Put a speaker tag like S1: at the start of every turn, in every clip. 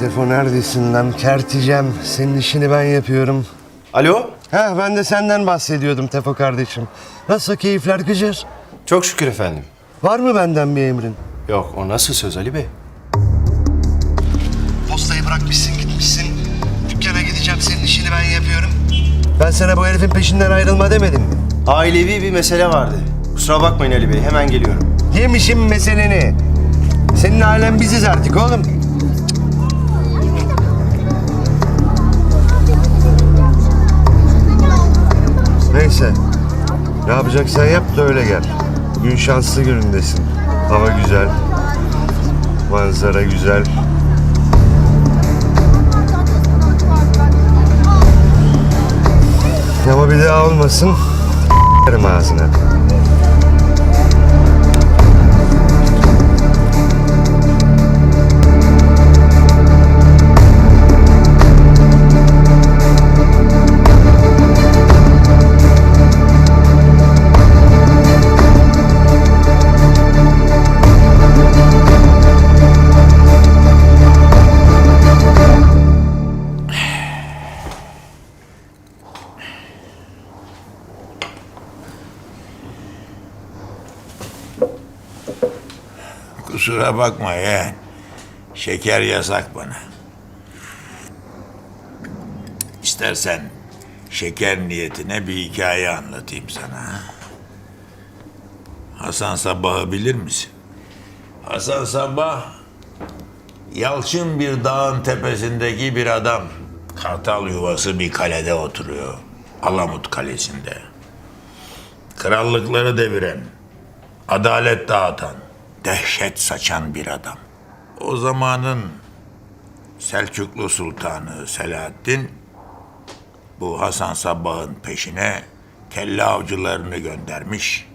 S1: Tefo neredesin lan? Kerticem. Senin işini ben yapıyorum.
S2: Alo?
S1: Ha ben de senden bahsediyordum Tefo kardeşim. Nasıl keyifler gıcır?
S2: Çok şükür efendim.
S1: Var mı benden bir emrin?
S2: Yok o nasıl söz Ali Bey?
S1: Postayı bırakmışsın gitmişsin. Dükkana gideceğim senin işini ben yapıyorum. Ben sana bu herifin peşinden ayrılma demedim mi?
S2: Ailevi bir mesele vardı. Kusura bakmayın Ali Bey hemen geliyorum.
S1: Yemişim meseleni. Senin ailen biziz artık oğlum. Neyse. Ne yapacaksan yap da öyle gel. Bugün şanslı günündesin. Hava güzel. Manzara güzel. Ama bir daha olmasın. Ağzına.
S3: Kusura bakma yeğen. Şeker yasak bana. İstersen şeker niyetine bir hikaye anlatayım sana. ha? Hasan Sabbah'ı bilir misin? Hasan Sabbah yalçın bir dağın tepesindeki bir adam. Kartal yuvası bir kalede oturuyor. Alamut Kalesi'nde. Krallıkları deviren, adalet dağıtan, dehşet saçan bir adam. O zamanın Selçuklu Sultanı Selahaddin bu Hasan Sabbah'ın peşine kelle avcılarını göndermiş.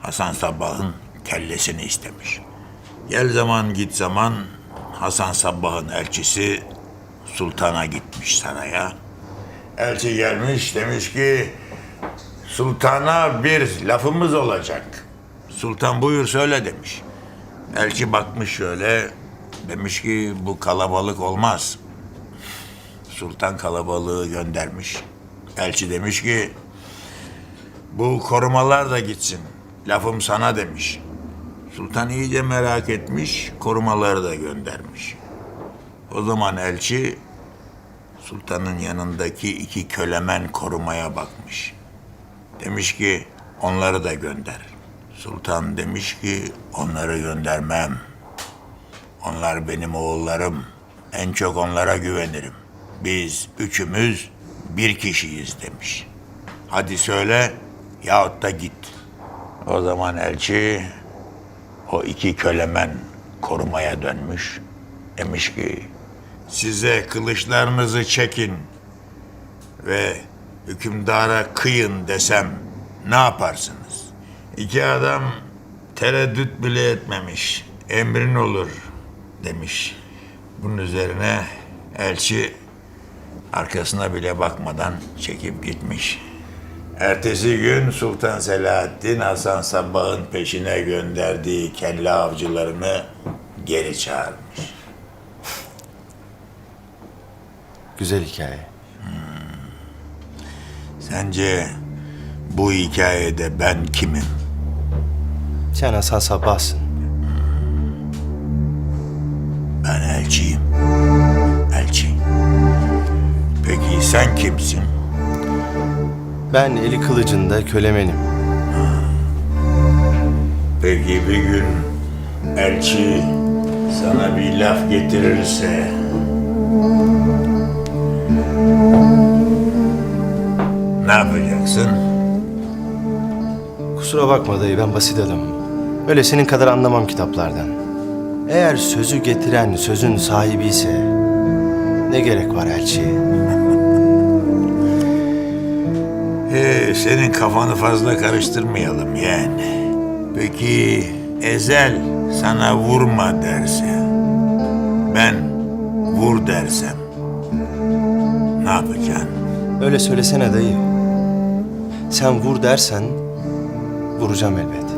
S3: Hasan Sabbah'ın kellesini istemiş. Gel zaman git zaman Hasan Sabbah'ın elçisi sultana gitmiş saraya. Elçi gelmiş demiş ki sultana bir lafımız olacak. Sultan buyur söyle demiş. Elçi bakmış şöyle demiş ki bu kalabalık olmaz. Sultan kalabalığı göndermiş. Elçi demiş ki bu korumalar da gitsin. Lafım sana demiş. Sultan iyice merak etmiş, korumaları da göndermiş. O zaman elçi sultanın yanındaki iki kölemen korumaya bakmış. Demiş ki onları da gönder. Sultan demiş ki onları göndermem. Onlar benim oğullarım. En çok onlara güvenirim. Biz üçümüz bir kişiyiz demiş. Hadi söyle yahut da git. O zaman elçi o iki kölemen korumaya dönmüş. Demiş ki size kılıçlarınızı çekin ve hükümdara kıyın desem ne yaparsınız? İki adam tereddüt bile etmemiş. Emrin olur demiş. Bunun üzerine elçi arkasına bile bakmadan çekip gitmiş. Ertesi gün Sultan Selahaddin Hasan Sabbah'ın peşine gönderdiği kelle avcılarını geri çağırmış.
S2: Güzel hikaye.
S3: Sence bu hikayede ben kimim?
S2: Sen Hasan Sabbah'sın.
S3: Ben elçiyim. Elçi. Peki sen kimsin?
S2: Ben eli kılıcında kölemenim.
S3: Peki bir gün elçi sana bir laf getirirse ne yapacaksın?
S2: Kusura bakma dayı ben basit adamım. Öyle senin kadar anlamam kitaplardan. Eğer sözü getiren sözün sahibi ise ne gerek var elçiye?
S3: Ee, senin kafanı fazla karıştırmayalım yani. Peki Ezel sana vurma derse, ben vur dersem ne yapacaksın?
S2: Öyle söylesene dayı. Sen vur dersen vuracağım elbet.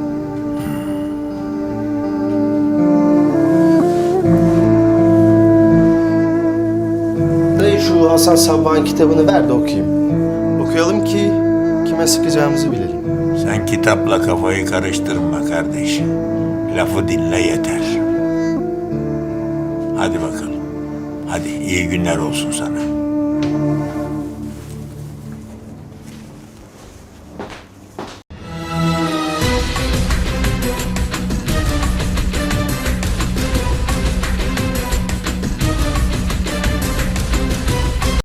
S2: Şu Hasan Sabbah'ın kitabını ver de okuyayım. Okuyalım ki kime sıkacağımızı bilelim.
S3: Sen kitapla kafayı karıştırma kardeş. Lafı dinle yeter. Hadi bakalım. Hadi iyi günler olsun sana.